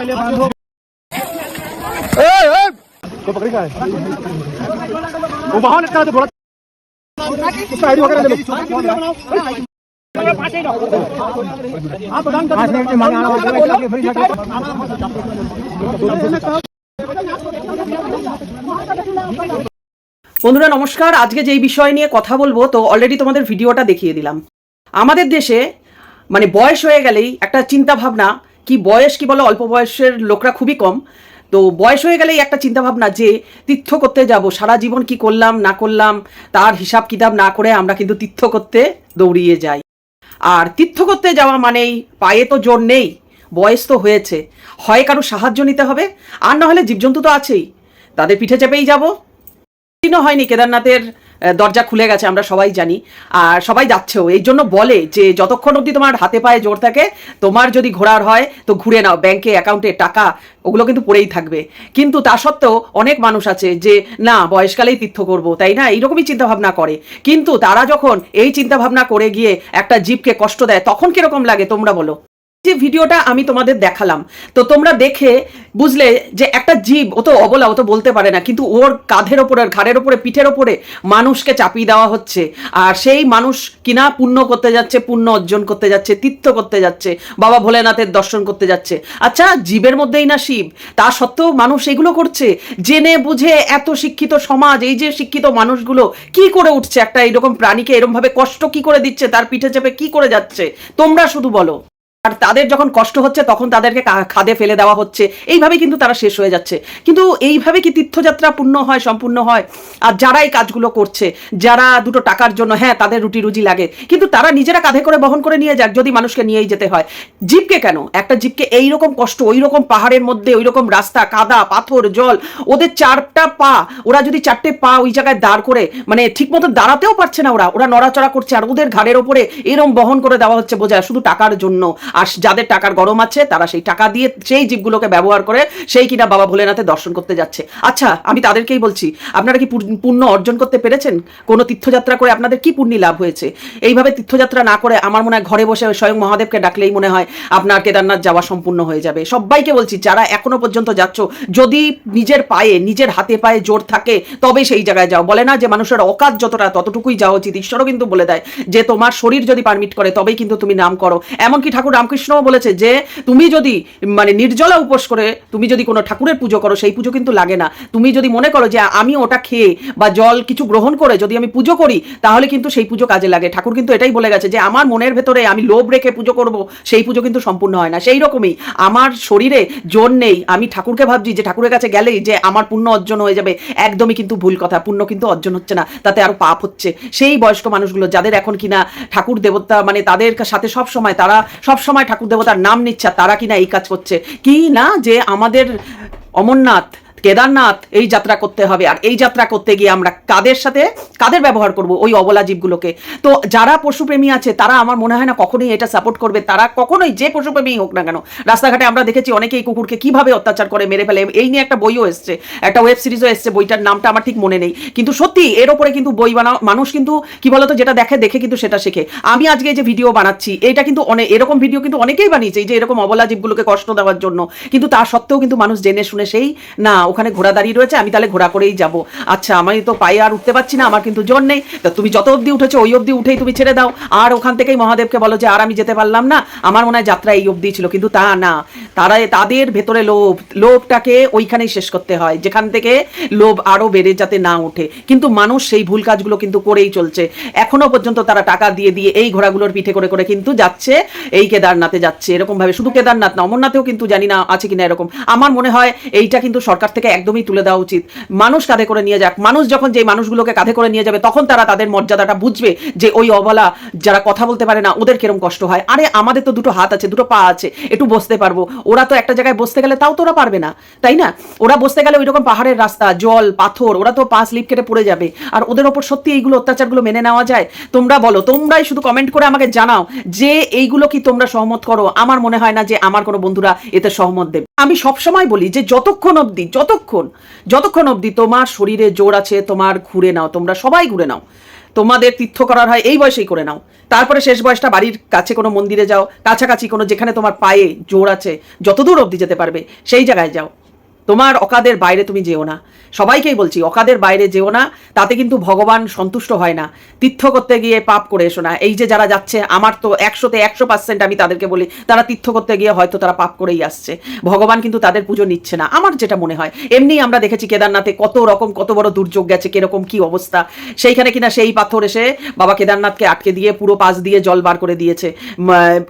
पहले बांधो तो पकड़ी का है वो वहां लगता है तो थोड़ा उसका आईडी वगैरह ले लो आप प्रदान कर पाँच मिनट में मांगा বন্ধুরা নমস্কার আজকে যেই বিষয় নিয়ে কথা বলবো তো অলরেডি তোমাদের ভিডিওটা দেখিয়ে দিলাম আমাদের দেশে মানে বয়স হয়ে গেলেই একটা চিন্তা ভাবনা কি বয়স কি বলো, অল্প বয়সের লোকরা খুবই কম। তো বয়স হয়ে গেলেই একটা চিন্তা ভাবনা যে তীর্থ করতে যাব, সারা জীবন কি করলাম, না করলাম, তার হিসাব কিতাব না করে আমরা কিন্তু তীর্থ করতে দৌড়িয়ে যাই। আর তীর্থ করতে যাওয়া মানেই পায়ে তো জোর নেই, বয়স তো হয়েছে, হয় কারও সাহায্য নিতে হবে, আর না হলে জীবজন্তু তো আছেই, তাদের পিঠে চেপেই যাব। হয়নি কেদারনাথের দরজা খুলে গেছে, আমরা সবাই জানি। আর সবাই যাচ্ছেও। এই জন্য বলে যে, যতক্ষণ অবধি তোমার হাতে পায়ে জোর থাকে, তোমার যদি ঘোরার হয়, তো ঘুরে নাও। ব্যাংকে অ্যাকাউন্টে টাকা, ওগুলো কিন্তু পড়েই থাকবে। কিন্তু তা সত্ত্বেও অনেক মানুষ আছে যে, না, বয়সকালেই তীর্থ করব। তাই না? এইরকমই চিন্তা ভাবনা করে। কিন্তু তারা যখন এই চিন্তা ভাবনা করে গিয়ে একটা জীবকে কষ্ট দেয়, তখন কীরকম লাগে তোমরা বলো? যে ভিডিওটা আমি তোমাদের দেখালাম, তো তোমরা দেখে বুঝলে যে একটা জীব, ও তো অবলা, ও তো বলতে পারে না, কিন্তু ওর কাঁধের ওপরে ঘাড়ের ওপরে, পিঠের ওপরে মানুষকে চাপিয়ে দেওয়া হচ্ছে। আর সেই মানুষ কিনা পুণ্য করতে যাচ্ছে, পুণ্য অর্জন করতে যাচ্ছে, তীর্থ করতে যাচ্ছে, বাবা ভোলেনাথের দর্শন করতে যাচ্ছে। আচ্ছা জীবের মধ্যেই না শিব? তা সত্ত্বেও মানুষ এগুলো করছে? জেনে বুঝে এত শিক্ষিত সমাজ, এই যে শিক্ষিত মানুষগুলো, কি করে উঠছে? একটা এরকম প্রাণীকে এরকম ভাবে কষ্ট কি করে দিচ্ছে? তার পিঠে চেপে কি করে যাচ্ছে? তোমরা শুধু বলো। আর তাদের যখন কষ্ট হচ্ছে, তখন তাদেরকে খাদে ফেলে দেওয়া হচ্ছে। এইভাবে কিন্তু তারা শেষ হয়ে যাচ্ছে। কিন্তু এইভাবে কি তীর্থযাত্রা পূর্ণ হয়, সম্পূর্ণ হয়? আর যারা এই কাজগুলো করছে, যারা দুটো টাকার জন্য হ্যাঁ তাদের রুটি রুজি লাগে, কিন্তু তারা নিজেরা কাঁধে করে বহন করে নিয়ে যাক, যদি মানুষকে নিয়েই যেতে হয়। জীবকে কেন? একটা জীবকে এইরকম কষ্ট ওই রকম পাহাড়ের মধ্যে ওই রকম রাস্তা, কাদা, পাথর, জল, ওদের চারটা পা, ওরা যদি চারটে পা ওই জায়গায় দাঁড় করে মানে ঠিক মতো দাঁড়াতেও পারছে না ওরা ওরা নড়াচড়া করছে, আর ওদের ঘাড়ের ওপরে এরম বহন করে দেওয়া হচ্ছে বোঝায় শুধু টাকার জন্য। আর যাদের টাকার গরম আছে, তারা সেই টাকা দিয়ে সেই জীবগুলোকে ব্যবহার করে, সেই কিনা বাবা ভোলেনাথের দর্শন করতে যাচ্ছে। আচ্ছা আমি তাদেরকেই বলছি, আপনারা কি পুণ্য অর্জন করতে পেরেছেন? কোনো তীর্থযাত্রা করে আপনাদের কি পুণ্যি লাভ হয়েছে? এইভাবে তীর্থযাত্রা না করে আমার মনে হয় ঘরে বসে স্বয়ং মহাদেবকে ডাকলেই মনে হয় আপনার কেদারনাথ যাওয়া সম্পূর্ণ হয়ে যাবে। সবাইকে বলছি, যারা এখনও পর্যন্ত যাচ্ছ, যদি নিজের পায়ে, নিজের হাতে পায়ে জোর থাকে তবে সেই জায়গায় যাও। বলে না যে মানুষের অকাজ যতটা, ততটুকুই যাওয়া উচিত। ঈশ্বরও কিন্তু বলে দেয় যে, তোমার শরীর যদি পারমিট করে, তবেই কিন্তু তুমি নাম করো। এমনকি ঠাকুর রামকৃষ্ণও বলেছে যে তুমি যদি মানে নির্জলা উপোস করে তুমি যদি কোনো ঠাকুরের পুজো করো, সেই পুজো কিন্তু লাগে না। তুমি যদি মনে করো যে আমি ওটা খেয়ে বা জল কিছু গ্রহণ করে যদি আমি পুজো করি, তাহলে কিন্তু সেই পুজো কাজে লাগে। ঠাকুর কিন্তু এটাই বলে গেছে যে আমার মনের ভেতরে আমি লোভ রেখে পুজো করব, সেই পুজো কিন্তু সম্পূর্ণ হয় না। সেই রকমই আমার শরীরে জোর নেই। আমি ঠাকুরকে ভাবছি যে ঠাকুরের কাছে গেলেই যে আমার পুণ্য অর্জন হয়ে যাবে। একদমই কিন্তু ভুল কথা, পুণ্য কিন্তু অর্জন হচ্ছে না, তাতে আরও পাপ হচ্ছে। সেই বয়স্ক মানুষগুলো, যাদের এখন কিনা ঠাকুর দেবতা মানে তাদের সাথে সব সময় তারা সব সময় ঠাকুর দেবতার নাম নিচ্ছে, তারা কিনা এই কাজ করছে। কি না যে আমাদের অমরনাথ কেদারনাথ এই যাত্রা করতে হবে। আর এই যাত্রা করতে গিয়ে আমরা কাদের সাথে, কাদের ব্যবহার করব ওই অবলা জীবগুলোকে? তো যারা পশুপ্রেমী আছে, তারা আমার মনে হয় না কখনোই এটা সাপোর্ট করবে। তারা কখনোই যে পশুপ্রেমী হোক না কেন, রাস্তাঘাটে আমরা দেখেছি অনেকেই কুকুরকে কীভাবে অত্যাচার করে, মেরে ফেলে। এই নিয়ে একটা বইও এসছে, একটা ওয়েব সিরিজও এসছে, বইটার নামটা আমার ঠিক মনে নেই। কিন্তু সত্যি এর ওপরে কিন্তু বই বানা মানুষ কিন্তু কি বলতো, যেটা দেখে দেখে কিন্তু সেটা শেখে। আমি আজকে যে ভিডিও বানাচ্ছি, এটা কিন্তু অনেক এরকম ভিডিও কিন্তু অনেকেই বানিয়েছে যে এরকম অবলা জীবগুলোকে কষ্ট দেওয়ার জন্য। কিন্তু তা সত্ত্বেও কিন্তু মানুষ জেনে শুনে সেই, না ওখানে ঘোড়া দাঁড়িয়ে রয়েছে, আমি তাহলে ঘোড়া করেই যাব। আচ্ছা আমি তো পায়ে আর উঠতে পারছি না, আমার কিন্তু জোর নেই। তা তুমি যত অবধি উঠেছো, ওই অবধি উঠেই তুমি ছেড়ে দাও। আর ওখান থেকেই মহাদেবকে বলো যে, আর আমি যেতে পারলাম না। আমার মনে হয় যাত্রা এই অবধি ছিল, কিন্তু তা না। তারা তাদের ভেতরে লোভ, লোভটাকে ওইখানেই শেষ করতে হয়। যেখান থেকে লোভ আরও বেড়ে যাতে না ওঠে। কিন্তু মানুষ সেই ভুল কাজগুলো কিন্তু করেই চলছে। এখনও পর্যন্ত তারা টাকা দিয়ে দিয়ে এই ঘোড়াগুলোর পিঠে করে করে কিন্তু যাচ্ছে, এই কেদারনাথে যাচ্ছে। এরকম ভাবে শুধু কেদারনাথ না, অমরনাথেও কিন্তু জানি না আছে কিনা এরকম। আমার মনে হয় এইটা কিন্তু সরকার থেকে একদমই তুলে দেওয়া উচিত। মানুষ কাঁধে করে নিয়ে যাক। মানুষ যখন যে মানুষগুলোকে কাঁধে করে নিয়ে যাবে, তখন তারা তাদের মর্যাদাটা বুঝবে যে ওই অবলা যারা কথা বলতে পারে না, ওদের কিরম কষ্ট হয়। আরে, আমাদের তো দুটো হাত আছে, দুটো পা আছে, একটু বসতে পারব। ওরা তো একটা জায়গায় বসতে গেলে তাও তো ওরা পারবে না, তাই না? ওরা বসতে গেলে ওই রকম পাহাড়ের রাস্তা, জল, পাথর, ওরা তো পা স্লিপ কেটে পড়ে যাবে। আর ওদের ওপর সত্যি এইগুলো অত্যাচারগুলো মেনে নেওয়া যায়? তোমরা বলো, তোমরাই শুধু কমেন্ট করে আমাকে জানাও যে এইগুলো কি তোমরা সহমত করো? আমার মনে হয় না যে আমার কোনো বন্ধুরা এতে সহমত দেবে। আমি সবসময় বলি যে যতক্ষণ অবধি, যতক্ষণ যতক্ষণ অবধি তোমার শরীরে জোর আছে, তোমার ঘুরে নাও, তোমরা সবাই ঘুরে নাও। তোমাদের তীর্থ করার হয় এই বয়সেই করে নাও। তারপরে শেষ বয়সটা বাড়ির কাছে কোনো মন্দিরে যাও, কাছাকাছি কোনো যেখানে তোমার পায়ে জোর আছে, যতদূর অবধি যেতে পারবে, সেই জায়গায় যাও। তোমার অকাদের বাইরে তুমি যেও না। সবাইকেই বলছি, অকাদের বাইরে যেও না, তাতে কিন্তু ভগবান সন্তুষ্ট হয় না। তীর্থ করতে গিয়ে পাপ করে এসো না। এই যে যারা যাচ্ছে, আমার তো একশোতে একশো পার্সেন্ট আমি তাদেরকে বলি, তারা তীর্থ করতে গিয়ে হয়তো তারা পাপ করেই আসছে। ভগবান কিন্তু তাদের পুজো নিচ্ছে না। আমার যেটা মনে হয়, এমনি আমরা দেখেছি কেদারনাথে কত রকম, কত বড় দুর্যোগ গেছে, কীরকম কি অবস্থা। সেইখানে কিনা সেই পাথর এসে বাবা কেদারনাথকে আটকে দিয়ে পুরো পাশ দিয়ে জল বার করে দিয়েছে।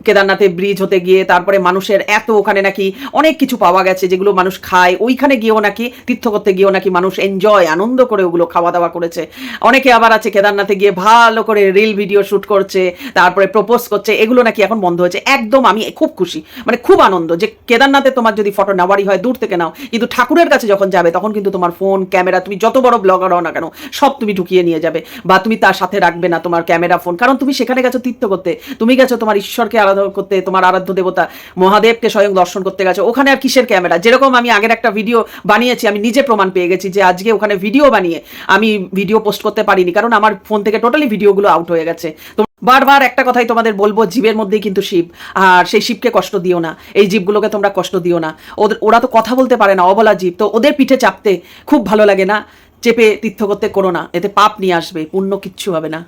কেদারনাথে ব্রিজ হতে গিয়ে, তারপরে মানুষের এত ওখানে নাকি অনেক কিছু পাওয়া গেছে, যেগুলো মানুষ খায় ওইখানে গিয়েও নাকি, তীর্থ করতে গিয়েও নাকি মানুষ এনজয় আনন্দ করে ওগুলো খাওয়া দাওয়া করেছে। অনেকে আবার আছে কেদারনাথে গিয়ে ভালো করে রিল ভিডিও শুট করছে, তারপরে প্রপোজ করছে, এগুলো নাকি এখন বন্ধ হয়েছে। একদম আমি খুব খুশি মানে খুব আনন্দ যে কেদারনাথে তোমার যদি ফটো নেওয়ারই হয়, দূর থেকে নাও। কিন্তু ঠাকুরের কাছে যখন যাবে, তখন কিন্তু তোমার ফোন ক্যামেরা তুমি যত বড় ব্লগার হও না কেন, সব তুমি ঢুকিয়ে নিয়ে যাবে। বা তুমি তার সাথে রাখবে না তোমার ক্যামেরা ফোন কারণ তুমি সেখানে গেছো তীর্থ করতে, তুমি গেছো তোমার ঈশ্বরকে আরাধনা করতে, তোমার আরাধ্য দেবতা মহাদেবকে স্বয়ং দর্শন করতে গেছো। ওখানে আর কিসের ক্যামেরা যেরকম আমি আগের একটা ভিডিও বানিয়েছি, আমি নিজে প্রমাণ পেয়ে গেছি যে আজকে ওখানে ভিডিও বানিয়ে আমি ভিডিও পোস্ট করতে পারিনি, কারণ আমার ফোন থেকে টোটালি ভিডিওগুলো আউট হয়ে গেছে। তো বারবার একটা কথাই তোমাদের বলব, জীবের মধ্যেই কিন্তু শিব, আর সেই শিবকে কষ্ট দিও না, এই জীবগুলোকে তোমরা কষ্ট দিও না। ওদের ওরা তো কথা বলতে পারে না, অবলা জীব, তো ওদের পিঠে চাপতে খুব ভালো লাগে না, চেপে তীর্থ করতে করো না, এতে পাপ নিয়ে আসবে, পুণ্য কিচ্ছু হবে না।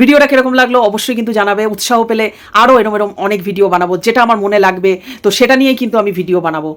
ভিডিওটা কীরকম লাগল অবশ্যই কিন্তু জানাবে, উৎসাহ পেলে আরও এরম এরম অনেক ভিডিও বানাবো, যেটা আমার মনে লাগবে, তো সেটা নিয়েই কিন্তু আমি ভিডিও বানাবো।